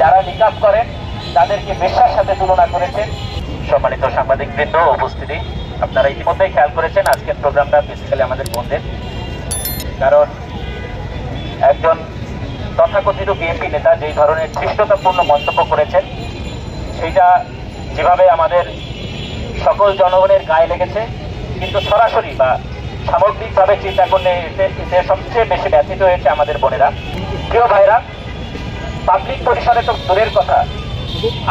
যারা নিকাপ করেন, তাদেরকে পেশার সাথে তুলনা করেছেন। সম্মানিত সাংবাদিক বৃন্দ উপস্থিতি আপনারা ইতিমধ্যেই খেয়াল করেছেন, আজকের প্রোগ্রামটা বেসিক্যালি আমাদের বন্ধের। কারণ একজন তথাকথিত বিএনপি নেতা যেই ধরনের ধৃষ্টতাপূর্ণ মন্তব্য করেছেন, সেইটা যেভাবে আমাদের সকল জনগণের গায়ে লেগেছে, কিন্তু সরাসরি বা সামগ্রিকভাবে চিন্তা করলে এতে সবচেয়ে বেশি ব্যথিত হয়েছে আমাদের বোনেরা। প্রিয় ভাইরা পাবলিক পরিসরে তো দূরের কথা।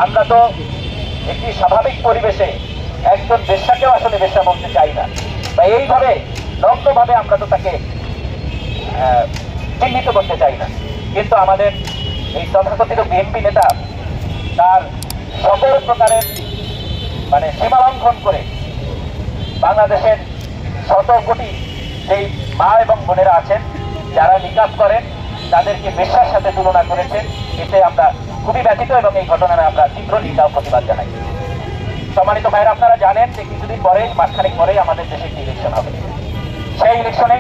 আমরা তো একটি স্বাভাবিক পরিবেশে একজন বেশ্যাকেও আসলে বেশ্যা বলতে চাই না। বা এইভাবে নগ্নভাবে আমরা তো তাকে চিহ্নিত করতে চাই না। কিন্তু আমাদের এই তথাকথিত বিএনপি নেতা তার সকল প্রকারের মানে সীমা লঙ্ঘন করে বাংলাদেশের শত কোটি যেই মা এবং বোনেরা আছেন, যারা নিকাপ করেন তাদেরকে পেশার সাথে তুলনা করেছেন, এতে আমরা খুবই ব্যথিত এবং এই ঘটনায় আমরা তীব্র নিন্দা ও প্রতিবাদ জানাই। সম্মানিত ভাইরা আপনারা জানেন যে কিছুদিন পরে, মাসখানেক পরেই আমাদের দেশে একটি ইলেকশন হবে। সেই ইলেকশনে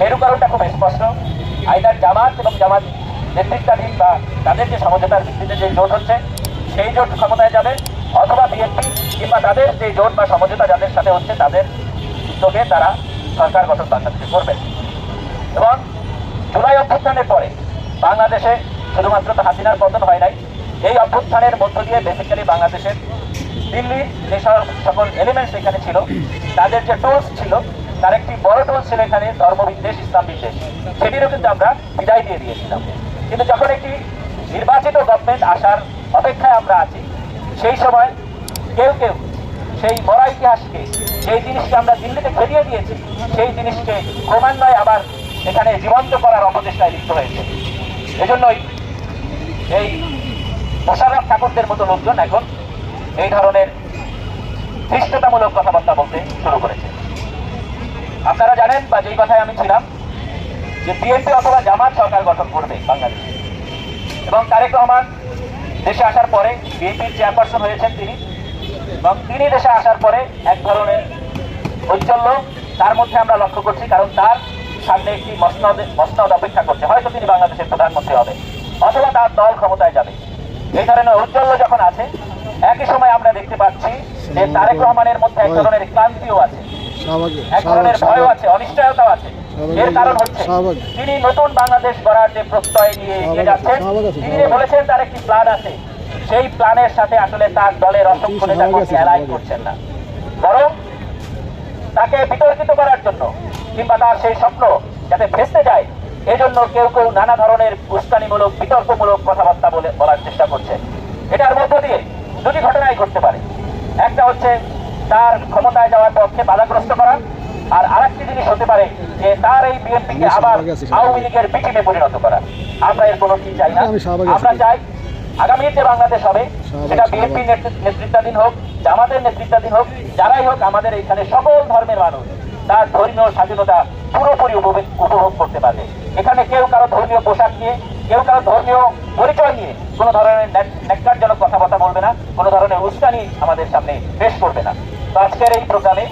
মেরুকারণটা খুব স্পষ্ট। আইদার জামাত এবং জামাত নেতৃত্বাধীন বা তাদের যে সমঝোতার ভিত্তিতে যে জোট হচ্ছে, সেই জোট ক্ষমতায় যাবে, অথবা বিএনপি কিংবা তাদের যে জোট বা সমঝোতা যাদের সাথে হচ্ছে, তাদের উদ্যোগে তারা সরকার গঠন বাংলাদেশে করবে। এবং জুলাই অভ্যুত্থানের পরে বাংলাদেশে শুধুমাত্র তো হাসিনার পতন হয় নাই, এই অভ্যুত্থানের মধ্য দিয়ে বেসিক্যালি বাংলাদেশের দিল্লির যেসব সকল এলিমেন্টস এখানে ছিল, তাদের যে টোলস ছিল, তার একটি বড় টোল ছিল এখানে ধর্মবিদ্বেষ ইসলাম বিদ্বেষ সেটিরও কিন্তু আমরা বিদায় দিয়ে দিয়েছিলাম। কিন্তু যখন একটি নির্বাচিত গভর্নমেন্ট আসার অপেক্ষায় আমরা আছি, সেই সময় কেউ কেউ সেই মরা ইতিহাসকে সেই জিনিসকে আমরা দিল্লিতে ফেরিয়ে দিয়েছি, সেই জিনিসকে ক্রমান্বয়ে আবার এখানে জীবন্ত করার অপচেষ্টায় লিপ্ত হয়েছে। এজন্যই এই মোশাররফ ঠাকুরদের মতো লোকজন এখন এই ধরনের ধৃষ্টতামূলক কথাবার্তা বলতে শুরু করেছে। আপনারা জানেন বা যেই কথায় আমি ছিলাম, যে বিএনপি অথবা জামাত সরকার গঠন করবে বাংলাদেশে। এবং তারেক রহমান দেশে আসার পরে বিএনপির চেয়ারপারসন হয়েছেন তিনি। এবং তিনি দেশে আসার পরে এক ধরনের ঔজ্জ্বল্য তার মধ্যে আমরা লক্ষ্য করছি, কারণ তার সামনে একটি মসনদ মসনদ অপেক্ষা করছে। হয়তো তিনি বাংলাদেশের প্রধানমন্ত্রী হবে অথবা তার দল ক্ষমতায় যাবে। এই ধরনের ঔজ্জ্বল্য যখন আছে একই সময় আমরা দেখতে পাচ্ছি যে তারেক রহমানের মধ্যে এক ধরনের ক্লান্তিও আছে। এক ধরনের ভয়ও আছে অনিশ্চয়তাও আছে। এর কারণ হচ্ছে তিনি নতুন বাংলাদেশ গড়ার যে প্রত্যয় নিয়ে এগিয়ে যাচ্ছেন তিনি যে বলেছেন তার একটি প্ল্যান আছে সেই প্ল্যানের সাথে আসলে তার দলের অসংখ্য নেতা কর্মী অ্যালাইন করছেন না। বরং তাকে বিতর্কিত করার জন্য কিংবা তার সেই স্বপ্ন যাতে ভেস্তে যায় এজন্য কেউ কেউ নানা ধরনের উস্কানিমূলক বিতর্কমূলক কথাবার্তা বলে বলার চেষ্টা করছে এটার মধ্য দিয়ে দুটি ঘটনাই ঘটতে পারে একটা হচ্ছে তার ক্ষমতায় যাওয়ার পক্ষে বাধাগ্রস্ত করা আর আরেকটি জিনিস হতে পারে যে তার এই বিএনপিকে আবার। আওয়ামী লীগের বিটিমে পরিণত করা আমরা এর কোনো কি চাই না। আমরা চাই আগামী যে বাংলাদেশ হবে সেটা। বিএনপি নেতৃত্বাধীন হোক জামাতের নেতৃত্বাধীন হোক যারাই হোক আমাদের এখানে সকল ধর্মের মানুষ তার ধর্মীয় স্বাধীনতা পুরোপুরি উপভোগ উপভোগ করতে পারবে এখানে কেউ কারও ধর্মীয় পোশাক নিয়ে কেউ কারও ধর্মীয় পরিচয় নিয়ে কোনো ধরনের ন্যাক্কারজনক কথাবার্তা বলবে না কোনো ধরনের উস্কানি আমাদের সামনে পেশ করবে না তো আজকের এই প্রোগ্রামে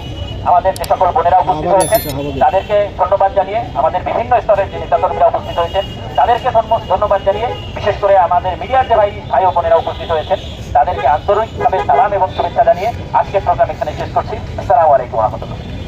আমাদের যে সকল বোনেরা উপস্থিত হয়েছেন তাদেরকে ধন্যবাদ জানিয়ে আমাদের বিভিন্ন স্তরের যে নেতাকর্মীরা উপস্থিত হয়েছেন তাদেরকে ধন্যবাদ জানিয়ে বিশেষ করে আমাদের মিডিয়ার যে ভাই ভাই ও বোনেরা উপস্থিত হয়েছেন তাদেরকে আন্তরিকভাবে সালাম এবং শুভেচ্ছা জানিয়ে আজকের প্রোগ্রাম এখানে শেষ করছি। আসসালামু আলাইকুম রহমতুল্লাহ।